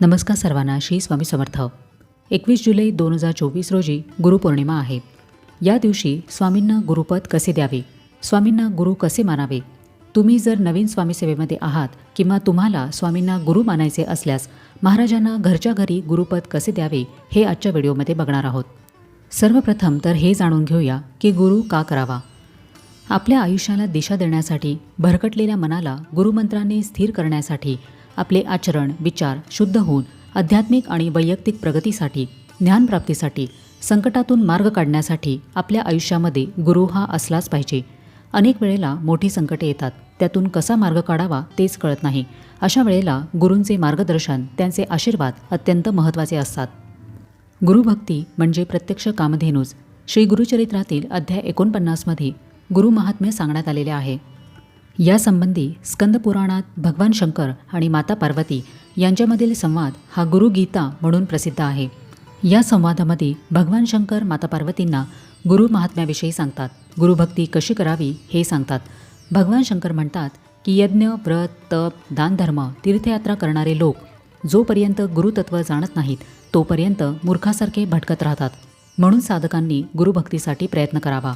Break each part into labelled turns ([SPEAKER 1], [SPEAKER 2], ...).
[SPEAKER 1] नमस्कार सर्वांना श्री स्वामी समर्थ. एकवीस जुलै दोन हजार चोवीस रोजी गुरुपौर्णिमा आहे. या दिवशी स्वामींना गुरुपद कसे द्यावे? स्वामींना गुरु कसे मानावे? तुम्ही जर नवीन स्वामी सेवेमध्ये आहात किंवा तुम्हाला स्वामींना गुरु मानायचे असल्यास महाराजांना घरच्या घरी गुरुपद कसे द्यावे हे आजच्या व्हिडिओमध्ये बघणार आहोत. सर्वप्रथम तर हे जाणून घेऊया की गुरु का करावा? आपल्या आयुष्याला दिशा देण्यासाठी भरकटलेल्या मनाला गुरुमंत्रांनी स्थिर करण्यासाठी आपले आचरण विचार शुद्ध होऊन आध्यात्मिक आणि वैयक्तिक प्रगतीसाठी ज्ञानप्राप्तीसाठी संकटातून मार्ग काढण्यासाठी आपल्या आयुष्यामध्ये गुरु हा असलाच पाहिजे. अनेक वेळेला मोठी संकटे येतात. त्यातून कसा मार्ग काढावा तेच कळत नाही. अशा वेळेला गुरूंचे मार्गदर्शन त्यांचे आशीर्वाद अत्यंत महत्त्वाचे असतात. गुरुभक्ती म्हणजे प्रत्यक्ष कामधेनूच. श्री गुरुचरित्रातील अध्याय एकोणपन्नासमध्ये गुरु महात्म्य सांगण्यात आलेले आहे. यासंबंधी स्कंदपुराणात भगवान शंकर आणि माता पार्वती यांच्यामधील संवाद हा गुरुगीता म्हणून प्रसिद्ध आहे. या संवादामध्ये भगवान शंकर माता पार्वतींना गुरु महात्म्याविषयी सांगतात. गुरुभक्ती कशी करावी हे सांगतात. भगवान शंकर म्हणतात की यज्ञ व्रत तप दानधर्म तीर्थयात्रा करणारे लोक जोपर्यंत गुरुतत्व जाणत नाहीत तोपर्यंत मूर्खासारखे भटकत राहतात. म्हणून साधकांनी गुरुभक्तीसाठी प्रयत्न करावा.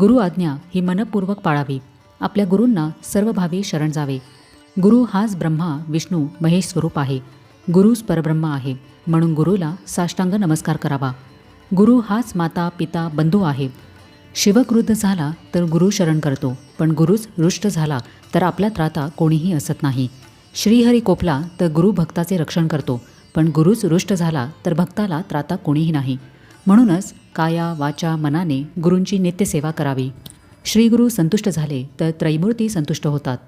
[SPEAKER 1] गुरु आज्ञा ही मनपूर्वक पाळावी. आपल्या गुरूंना सर्वभावी शरण जावे. गुरु हाच ब्रह्मा विष्णू महेश स्वरूप आहे. गुरुच परब्रह्म आहे. म्हणून गुरुला साष्टांग नमस्कार करावा. गुरु हाच माता पिता बंधू आहे. शिवक्रुद्ध झाला तर गुरु शरण करतो. पण गुरुच रुष्ट झाला तर आपला त्राता कोणीही असत नाही. श्रीहरी कोपला तर गुरु भक्ताचे रक्षण करतो. पण गुरुच रुष्ट झाला तर भक्ताला त्राता कोणीही नाही. म्हणूनच काया वाचा मनाने गुरूंची नित्यसेवा करावी. श्रीगुरू संतुष्ट झाले तर त्रैमूर्ती संतुष्ट होतात.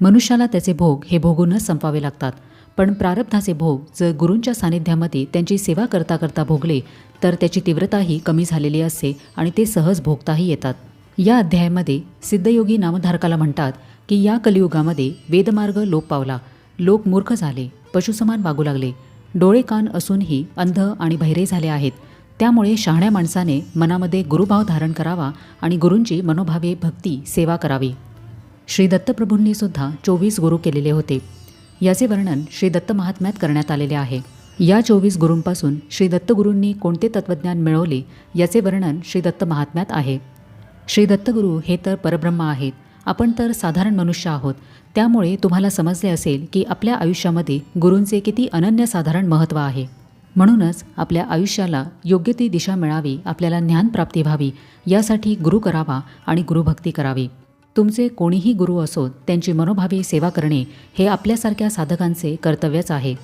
[SPEAKER 1] मनुष्याला त्याचे भोग हे भोगूनच संपावे लागतात. पण प्रारब्धाचे भोग जर गुरूंच्या सानिध्यामध्ये त्यांची सेवा करता करता भोगले तर त्याची तीव्रताही कमी झालेली असते आणि ते सहज भोगताही येतात. या अध्यायामध्ये सिद्धयोगी नामधारकाला म्हणतात की या कलियुगामध्ये वेदमार्ग लोप पावला. लोक मूर्ख झाले पशुसमान वागू लागले. डोळे कान असूनही अंध आणि बहिरे झाले आहेत. त्यामुळे शहाण्या माणसाने मनामध्ये गुरुभाव धारण करावा आणि गुरूंची मनोभावे भक्ती सेवा करावी. श्री दत्तप्रभूंनी सुद्धा चोवीस गुरु केलेले होते. याचे वर्णन श्री दत्त महात्म्यात करण्यात आलेले आहे. या चोवीस गुरूंपासून श्री दत्तगुरूंनी कोणते तत्त्वज्ञान मिळवले याचे वर्णन श्री दत्त महात्म्यात आहे. श्री दत्तगुरू हे तर परब्रह्म आहेत. आपण तर साधारण मनुष्य आहोत. त्यामुळे तुम्हाला समजले असेल की आपल्या आयुष्यामध्ये गुरूंचे किती अनन्यसाधारण महत्त्व आहे. म्हणूनच आपल्या आयुष्याला योग्य ती दिशा मिळावी आपल्याला ज्ञानप्राप्ती व्हावी यासाठी गुरु करावा आणि गुरुभक्ती करावी. तुमचे कोणीही गुरु असोत त्यांची मनोभावी सेवा करणे हे आपल्यासारख्या साधकांचे कर्तव्यच आहे.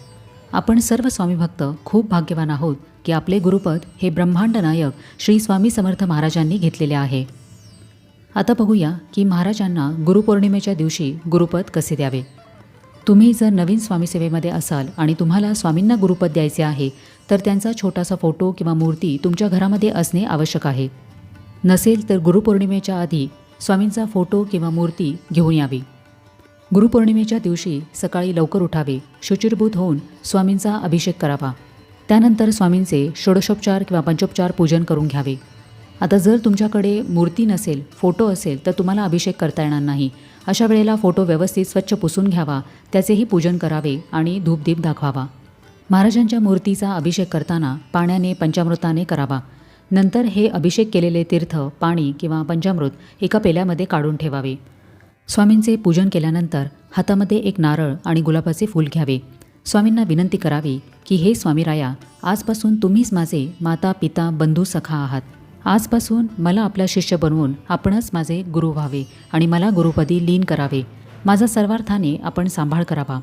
[SPEAKER 1] आपण सर्व स्वामीभक्त खूप भाग्यवान आहोत की आपले गुरुपद हे ब्रह्मांड नायक श्री स्वामी समर्थ महाराजांनी घेतलेले आहे. आता बघूया की महाराजांना गुरुपौर्णिमेच्या दिवशी गुरुपद कसे द्यावे. तुम्ही जर नवीन स्वामी सेवेमध्ये असाल आणि तुम्हाला स्वामींना गुरुपद द्यायचे आहे तर त्यांचा छोटासा फोटो किंवा मूर्ती तुमच्या घरामध्ये असणे आवश्यक आहे. नसेल तर गुरुपौर्णिमेच्या आधी स्वामींचा फोटो किंवा मूर्ती घेऊन यावी. गुरुपौर्णिमेच्या दिवशी सकाळी लवकर उठावे शुचिरभूत होऊन स्वामींचा अभिषेक करावा. त्यानंतर स्वामींचे षोडशोपचार किंवा पंचोपचार पूजन करून घ्यावे. आता जर तुमच्याकडे मूर्ती नसेल फोटो असेल तर तुम्हाला अभिषेक करता येणार नाही. अशा वेळेला फोटो व्यवस्थित स्वच्छ पुसून घ्यावा त्याचेही पूजन करावे आणि धूपदीप दाखवावा. महाराजांच्या मूर्तीचा अभिषेक करताना पाण्याने पंचामृताने करावा. नंतर हे अभिषेक केलेले तीर्थ पाणी किंवा पंचामृत एका पेल्यामध्ये काढून ठेवावे. स्वामींचे पूजन केल्यानंतर हातामध्ये एक नारळ आणि गुलाबाचे फूल घ्यावे. स्वामींना विनंती करावी की हे स्वामीराया आजपासून तुम्हीच माझे माता पिता बंधू सखा आहात. आजपासून मला आपला शिष्य बनवून आपणच माझे गुरु व्हावे आणि मला गुरुपदी लीन करावे. माझा सर्वार्थाने आपण सांभाळ करावा.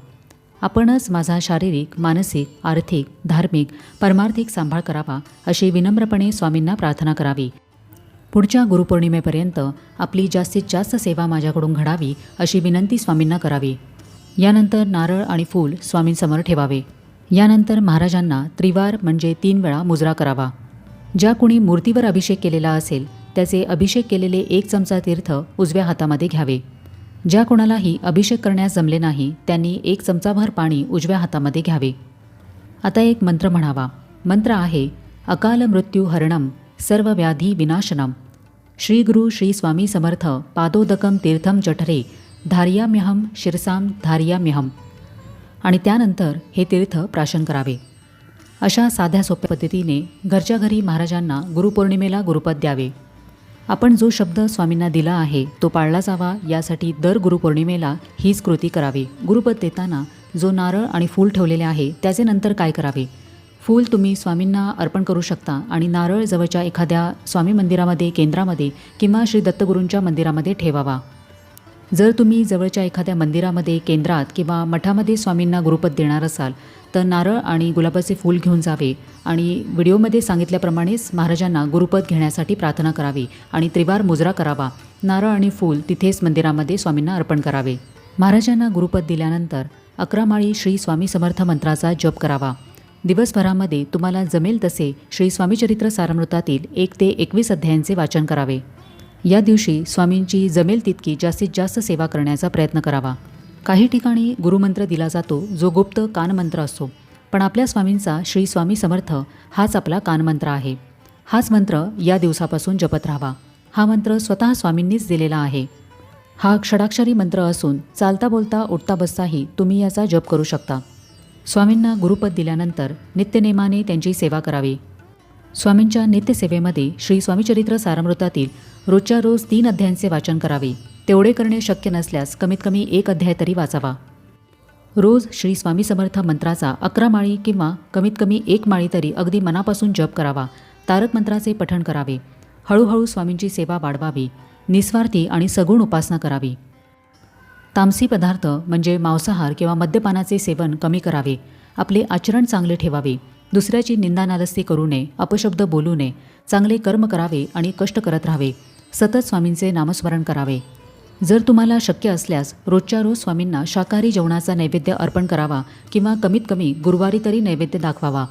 [SPEAKER 1] आपणच माझा शारीरिक मानसिक आर्थिक धार्मिक परमार्थिक सांभाळ करावा अशी विनम्रपणे स्वामींना प्रार्थना करावी. पुढच्या गुरुपौर्णिमेपर्यंत आपली जास्तीत जास्त सेवा माझ्याकडून घडावी अशी विनंती स्वामींना करावी. यानंतर नारळ आणि फूल स्वामींसमोर ठेवावे. यानंतर महाराजांना त्रिवार म्हणजे तीन वेळा मुजरा करावा. ज्या कुणी मूर्तीवर अभिषेक केलेला असेल त्याचे अभिषेक केलेले एक चमचा तीर्थ उजव्या हातामध्ये घ्यावे. ज्या कोणालाही अभिषेक करण्यास जमले नाही त्यांनी एक चमचाभर पाणी उजव्या हातामध्ये घ्यावे. आता एक मंत्र म्हणावा. मंत्र आहे अकाल मृत्यू हरणम सर्व व्याधी विनाशनम श्री गुरु श्री स्वामी समर्थ पादोदकम तीर्थम जठरे धार्याम्यहम शिरसाम धार्याम्यहम आणि त्यानंतर हे तीर्थ प्राशन करावे. अशा साध्या सोप्या पद्धतीने घरच्या घरी महाराजांना गुरुपौर्णिमेला गुरुपद द्यावे. आपण जो शब्द स्वामींना दिला आहे तो पाळला जावा यासाठी दर गुरुपौर्णिमेला हीच कृती करावी. गुरुपद देताना जो नारळ आणि फूल ठेवलेले आहे त्याचे नंतर काय करावे? फूल तुम्ही स्वामींना अर्पण करू शकता आणि नारळ जवळच्या एखाद्या स्वामी मंदिरामध्ये केंद्रामध्ये किंवा श्री दत्तगुरूंच्या मंदिरामध्ये ठेवावा. जर तुम्ही जवळच्या एखाद्या मंदिरामध्ये केंद्रात किंवा मठामध्ये स्वामींना गुरुपद देणार असाल तर नारळ आणि गुलाबाचे फूल घेऊन जावे आणि व्हिडिओमध्ये सांगितल्याप्रमाणेच महाराजांना गुरुपद घेण्यासाठी प्रार्थना करावी आणि त्रिवार मुजरा करावा. नारळ आणि फूल तिथेच मंदिरामध्ये स्वामींना अर्पण करावे. महाराजांना गुरुपद दिल्यानंतर अकरा माळी श्री स्वामी समर्थ मंत्राचा जप करावा. दिवसभरामध्ये तुम्हाला जमेल तसे श्री स्वामीचरित्र सारामृतातील एक ते एकवीस अध्यायांचे वाचन करावे. या दिवशी स्वामींची जमेल तितकी जास्तीत जास्त सेवा करण्याचा प्रयत्न करावा. काही ठिकाणी गुरुमंत्र दिला जातो जो गुप्त कानमंत्र असतो. पण आपल्या स्वामींचा श्री स्वामी समर्थ हाच आपला कानमंत्र आहे. हाच मंत्र या दिवसापासून जपत राहावा. हा मंत्र स्वतः स्वामींनीच दिलेला आहे. हा षडाक्षरी मंत्र असून चालता बोलता उठता बसताही तुम्ही याचा जप करू शकता. स्वामींना गुरुपद दिल्यानंतर नित्यनेमाने त्यांची सेवा करावी. स्वामींच्या नित्यसेवेमध्ये श्री स्वामीचरित्र सारामृतातील रोजच्या रोज तीन अध्यायांचे वाचन करावे. तेवढे करणे शक्य नसल्यास कमीत कमी एक अध्याय तरी वाचावा. रोज श्री स्वामी समर्थ मंत्राचा अकरा माळी किंवा कमीत कमी एक माळी तरी अगदी मनापासून जप करावा. तारक मंत्राचे पठण करावे. हळूहळू स्वामींची सेवा वाढवावी. निस्वार्थी आणि सगुण उपासना करावी. तामसी पदार्थ म्हणजे मांसाहार किंवा मद्यपानाचे सेवन कमी करावे. आपले आचरण चांगले ठेवावे. दुसऱ्याची निंदानालस्ती करू नये अपशब्द बोलू नये चांगले कर्म करावे आणि कष्ट करत राहावे सतत स्वामींचे नामस्मरण करावे. जर तुम्हाला शक्य असल्यास रोजच्या रोज स्वामींना शाकाहारी जेवणाचा नैवेद्य अर्पण करावा किंवा कमीत कमी गुरुवारी तरी नैवेद्य दाखवावा.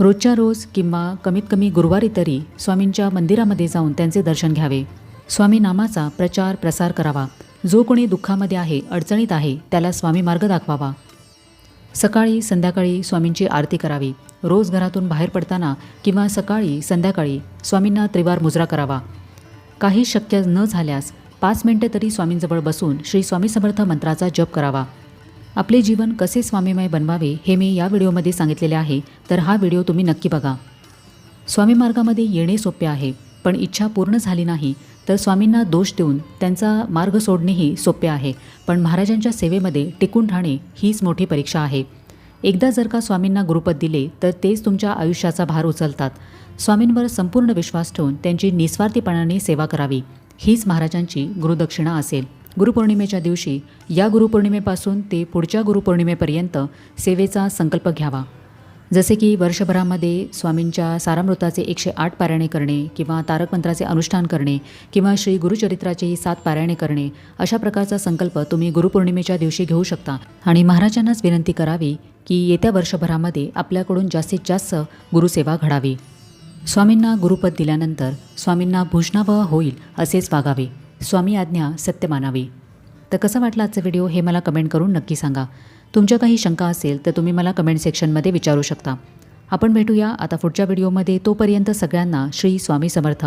[SPEAKER 1] रोजच्या रोज किंवा कमीत कमी गुरुवारी तरी स्वामींच्या मंदिरामध्ये जाऊन त्यांचे दर्शन घ्यावे. स्वामी नामाचा प्रचार प्रसार करावा. जो कोणी दुःखामध्ये आहे अडचणीत आहे त्याला स्वामी मार्ग दाखवावा. सकाळी संध्याकाळी स्वामींची आरती करावी. रोज घरातून बाहेर पडताना किंवा सकाळी संध्याकाळी स्वामींना त्रिवार मुजरा करावा. काही शक्य न झाल्यास पाच मिनटे तरी स्वामींजवळ बसून श्री स्वामी समर्थ मंत्राचा जप करावा. आपले जीवन कसे स्वामीमय बनवावे हे मी या व्हिडिओमध्ये सांगितलेले आहे तर हा व्हिडिओ तुम्ही नक्की बघा. स्वामी मार्गामध्ये येणे सोपे आहे पण इच्छा पूर्ण झाली नाही तर स्वामींना दोष देऊन त्यांचा मार्ग सोडणेही सोपे आहे. पण महाराजांच्या सेवेमध्ये टिकून राहणे हीच मोठी परीक्षा आहे. एकदा जर का स्वामींना गुरुपद दिले तर तेच तुमच्या आयुष्याचा भार उचलतात. स्वामींवर संपूर्ण विश्वास ठेवून त्यांची निस्वार्थीपणाने सेवा करावी. हीच महाराजांची गुरुदक्षिणा असेल. गुरुपौर्णिमेच्या दिवशी या गुरुपौर्णिमेपासून ते पुढच्या गुरुपौर्णिमेपर्यंत सेवेचा संकल्प घ्यावा. जसे की वर्षभरामध्ये स्वामींच्या सारामृताचे एकशे आठ पारायणे करणे किंवा तारकमंत्राचे अनुष्ठान करणे किंवा श्री गुरुचरित्राचे सात पारायणे करणे अशा प्रकारचा संकल्प तुम्ही गुरुपौर्णिमेच्या दिवशी घेऊ शकता. आणि महाराजांनाच विनंती करावी की येत्या वर्षभरामध्ये आपल्याकडून जास्तीत जास्त गुरुसेवा घडावी. स्वामींना गुरुपद दिल्यानंतर स्वामींना भूषणावह होईल असेच वागावे. स्वामी आज्ञा सत्य मानावी. तर कसं वाटला आजचा व्हिडिओ हे मला कमेंट करून नक्की सांगा. तुमच्या काही शंका असेल तर तुम्ही मला कमेंट सेक्शनमध्ये विचारू शकता. आपण भेटूया आता पुढच्या व्हिडिओमध्ये तोपर्यंत सगळ्यांना श्री स्वामी समर्थ.